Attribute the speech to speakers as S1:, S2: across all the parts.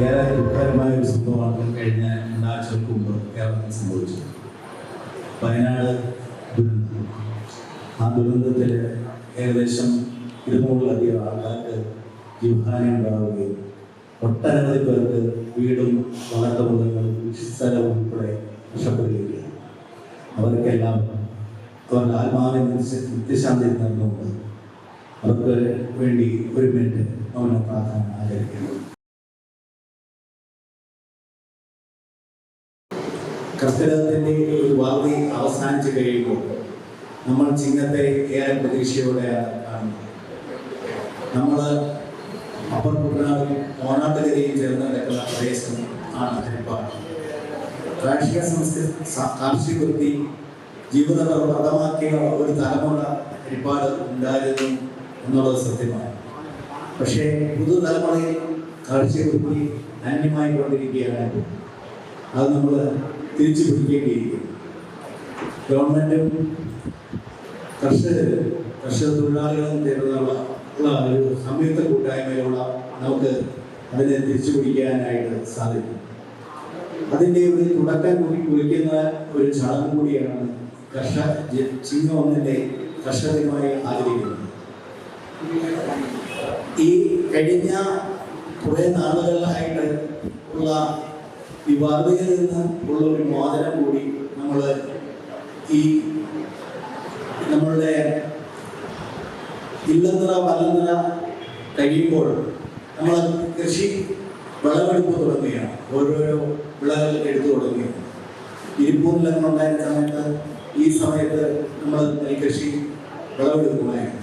S1: ഏറെ ദുഃഖകരമായ ഒരു സംഭവമാണ് കഴിഞ്ഞ രണ്ടാഴ്ചകൾക്ക് മുമ്പ് കേരളത്തിൽ സംഭവിച്ചത്. വയനാട് ദുരന്തം. ആ ദുരന്തത്തിൽ ഏകദേശം ഇരുന്നൂറിലധികം ആൾക്കാർക്ക് ജീവഹാനി ഉണ്ടാവുകയും ഒട്ടനവധി പേർക്ക് വീടും വളർത്തുമൃഗങ്ങളും കൃഷിസ്ഥലവും ഉൾപ്പെടെ നഷ്ടപ്പെടുകയും ചെയ്തു. അവർക്കെല്ലാം അവരുടെ ആത്മാവിന് നിത്യശാന്തി നൽകുന്നുണ്ട് അവർക്ക് വേണ്ടി ഒരു മിനിറ്റ് മൗന പ്രാർത്ഥന ആചരിക്കുന്നു. കർക്കിടകത്തിന്റെ ഒരു വാർത്ത അവസാനിച്ചു കഴിയുമ്പോൾ നമ്മൾ ചിങ്ങത്തെ ഏറെ പ്രതീക്ഷയോടെയാണ് കാണുന്നത് നമ്മൾ അപ്പർ കുട്ടനാടും ഓണാട്ടുകരയും ചേർന്ന് കിടക്കുന്ന പ്രദേശം ആണ് കാർഷിക സംസ്കൃ കാർഷിക വൃത്തി ജീവിതപ്രദമാക്കിയ ഒരു തലമുറ ഹരിപ്പാട് ഉണ്ടായിരുന്നു എന്നുള്ളത് സത്യമാണ്. പക്ഷേ പുതുതലമുറയിൽ കാർഷിക വൃത്തി അന്യമായി കൊണ്ടിരിക്കുകയാണ് അത് നമ്മൾ തിരിച്ചു പിടിക്കേണ്ടിയിരിക്കുന്നു. ഗവൺമെന്റും കർഷകരും കർഷക തൊഴിലാളികളും ഉള്ള ഒരു സംയുക്ത കൂട്ടായ്മയിലുള്ള നമുക്ക് അതിനെ തിരിച്ചു പിടിക്കാനായിട്ട് സാധിക്കും. അതിന്റെ ഒരു തുടക്കം കൂടി കുറിക്കുന്ന ഒരു ചടങ്ങ് കൂടിയാണ് കർഷക ചിങ്ങം ഒന്നിന്റെ കർഷകരുമായി ആചരിക്കുന്നത്. ഈ കഴിഞ്ഞ കുറേ നാളുകളിലായിട്ട് ഉള്ള വിവാദയിൽ നിന്ന് ഉള്ള ഒരു മോചനം കൂടി നമ്മൾ ഈ നമ്മളുടെ ഇല്ലന്തറ വല്ലന്തറ കഴിയുമ്പോൾ നമ്മൾ കൃഷി വിളവെടുപ്പ് തുടങ്ങുകയാണ്. ഓരോരോ വിളകൾ എടുത്തു തുടങ്ങുകയാണ്. ഇരിപ്പൂരിലൊക്കെ ഉണ്ടായിരുന്ന സമയത്ത് ഈ സമയത്ത് നമ്മൾ നെൽകൃഷി വിളവെടുക്കുമായിരുന്നു.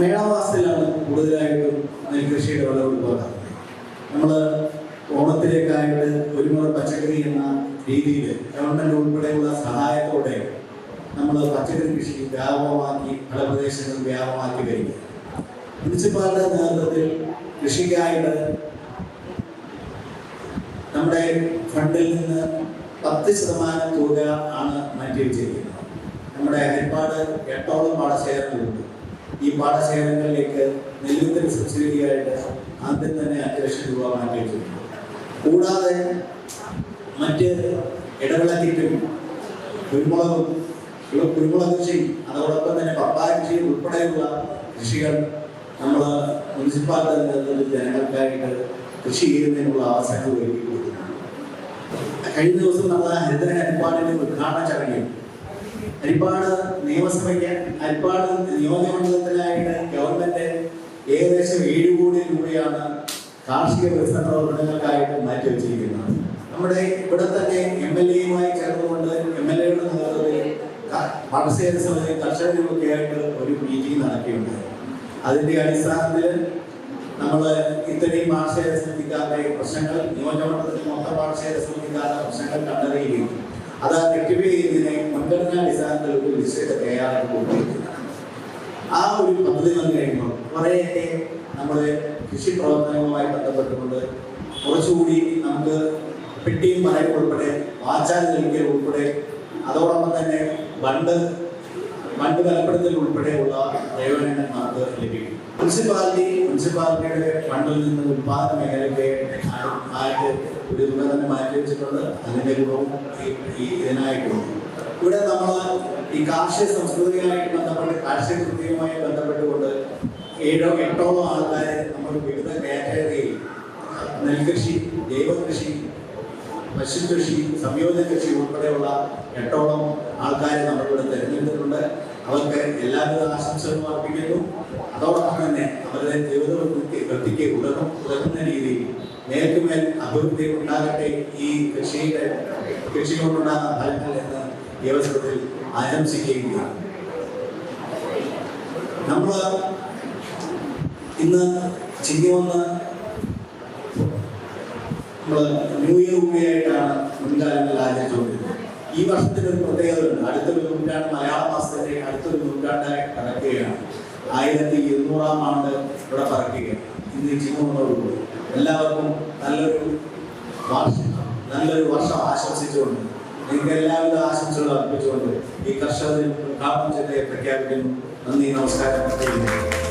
S1: മേളമാസത്തിലാണ് കൂടുതലായിട്ടും നെൽകൃഷിയുടെ വിളവെടുപ്പ് നമ്മൾ ഓണത്തിലേക്കായിട്ട് ഒരു മുറ പച്ചക്കറി എന്ന രീതിയിൽ ഗവൺമെന്റ് ഉൾപ്പെടെയുള്ള സഹായത്തോടെ നമ്മൾ പച്ചക്കറി കൃഷി വ്യാപകമാക്കി പല പ്രദേശങ്ങളിൽ വ്യാപകമാക്കി വരിക മുനിസിപ്പാലിറ്റി നേതൃത്വത്തിൽ കൃഷിക്കായിട്ട് നമ്മുടെ ഫണ്ടിൽ നിന്ന് പത്ത് ശതമാനം തുക ആണ് മാറ്റി വെച്ചിരിക്കുന്നത് നമ്മുടെ ഹരിപ്പാട് എട്ടോളം പാടശേഖരങ്ങളുണ്ട്. ഈ പാടശേഖരങ്ങളിലേക്ക് നെല്ലുത്തരി സബ്സിഡിയായിട്ട് ആദ്യം തന്നെ അഞ്ച് ലക്ഷം രൂപ മാറ്റി വെച്ചിട്ടുണ്ട് കൂടാതെ മറ്റ് ഇടവിളക്കിറ്റും കുരുമുളകും കുരുമുളക് കൃഷി അതോടൊപ്പം തന്നെ പപ്പായ കൃഷി ഉൾപ്പെടെയുള്ള കൃഷികൾ നമ്മൾ മുനിസിപ്പാലിറ്റി ജനങ്ങൾക്കായിട്ട് കൃഷി ചെയ്യുന്നതിനുള്ള അവസരങ്ങൾ ഒരുക്കി കൊടുക്കുന്നുണ്ട് കഴിഞ്ഞ ദിവസം നമ്മൾ ഹരിതന ഹരിപ്പാടിന്റെ ഉദ്ഘാടന ചടങ്ങിൽ ഹരിപ്പാട് നിയമസഭയ്ക്ക് ഹരിപ്പാട് നിയോജകമണ്ഡലത്തിലായിട്ട് ഗവൺമെന്റ് ഏകദേശം ഏഴ് കോടി രൂപയാണ് കാർഷിക വികസന പ്രവർത്തനങ്ങൾക്കായിട്ട് മാറ്റിവെച്ചിരിക്കുന്നത് നമ്മുടെ ഇവിടെ തന്നെ എം എൽ എയുമായി ചേർന്നുകൊണ്ട് എം എൽ എയുടെ നേതൃത്വത്തിൽ പാടശേഖര സമിതി കർഷകരുമൊക്കെ ആയിട്ട് ഒരു മീറ്റിംഗ് നടക്കുന്നുണ്ട് അതിന്റെ അടിസ്ഥാനത്തിൽ നമ്മൾ ഇത്രയും പാടശേഖര സമിതിക്കാരുടെ പ്രശ്നങ്ങൾ നിയോജകമണ്ഡലത്തിൽ മൊത്തം പാടശേഖര സമിതിക്കാരുടെ പ്രശ്നങ്ങൾ കണ്ടറിയുകയും അത് റെക്ടിഫൈ ചെയ്യുന്നതിനെ മുൻഗണനാ അടിസ്ഥാനത്തിൽ ഒരു ലിസ്റ്റ് തയ്യാറെടുപ്പ് ആ ഒരു പദ്ധതി വന്നു കഴിയുമ്പോൾ കുറേയൊക്കെ നമ്മുടെ കൃഷി പ്രവർത്തനങ്ങളുമായി ബന്ധപ്പെട്ടുകൊണ്ട് കുറച്ചുകൂടി നമുക്ക് പെട്ടിയും മലയും ഉൾപ്പെടെ വാച്ചാൽ നൽകിയ ഉൾപ്പെടെ അതോടൊപ്പം തന്നെ ബണ്ട് ബണ്ട് ബലപ്പെടുത്തൽ ഉൾപ്പെടെയുള്ള പ്രയോജനങ്ങൾ നമുക്ക് ലഭിക്കും. മുനിസിപ്പാലിറ്റി മുനിസിപ്പാലിറ്റിയുടെ ഫണ്ടിൽ നിന്ന് ഉൽപാദന മേഖലയ്ക്ക് ആയിട്ട് ഒരു തന്നെ മാറ്റി വെച്ചിട്ടുണ്ട് അതിന്റെ ഗുണവും ഇതിനായിട്ടുണ്ട്. ഇവിടെ നമ്മൾ ഈ കാർഷിക സംസ്കൃതിയുമായിട്ട് ബന്ധപ്പെട്ട് കാർഷിക കൃത്യവുമായി ബന്ധപ്പെട്ടുകൊണ്ട് ഏഴോ എട്ടോ ആൾക്കാരെ നമ്മൾ വിവിധ മേഖലകളിൽ നെൽകൃഷി ജൈവകൃഷി പശുകൃഷി സംയോജന കൃഷി ഉൾപ്പെടെയുള്ള എട്ടോളം ആൾക്കാരെ നമ്മളിവിടെ തിരഞ്ഞെടുത്തിട്ടുണ്ട്. അവർക്ക് എല്ലാവിധ ആശംസകളും അർപ്പിക്കുന്നു. അതോടൊപ്പം തന്നെ അവരുടെ ജീവിത വൃത്തിക്ക് ഉതകും ഉതകുന്ന രീതിയിൽ മേൽക്കുമേൽ അഭിവൃദ്ധി ഉണ്ടാകട്ടെ. ഈ കൃഷിയുടെ കൃഷി കൊണ്ടുണ്ടാകുന്ന ഫലങ്ങൾ എന്ന് ഈ അവസരത്തിൽ ആശംസിക്കുകയാണ്. നമ്മൾ ഇന്ന് ചിങ്ങമെന്ന് നമ്മൾ ന്യൂ ഇയർ ഉപയായിട്ടാണ് മുൻകാലങ്ങളിൽ ആചരിച്ചുകൊണ്ടിരുന്നത്. ഈ വർഷത്തിന് ഒരു പ്രത്യേകത ഉണ്ട് അടുത്തൊരു നൂറ്റാണ്ട് മലയാള മാസത്തിന്റെ അടുത്തൊരു നൂറ്റാണ്ടായി കടക്കുകയാണ് ആയിരത്തി ഇരുന്നൂറാം ആണ്ട് ഇവിടെ പറക്കുകയാണ്. ഇന്ന് ചിങ്ങമെന്നോടുകൂടി എല്ലാവർക്കും നല്ലൊരു വർഷം നല്ലൊരു വർഷം ആശംസിച്ചുകൊണ്ട് നിങ്ങൾക്ക് എല്ലാവിധ ആശംസകളും അർപ്പിച്ചുകൊണ്ട് ഈ കർഷകർ ഉദ്ഘാടനം ചെയ്ത് പ്രഖ്യാപിക്കുന്നു. നന്ദി നമസ്കാരം.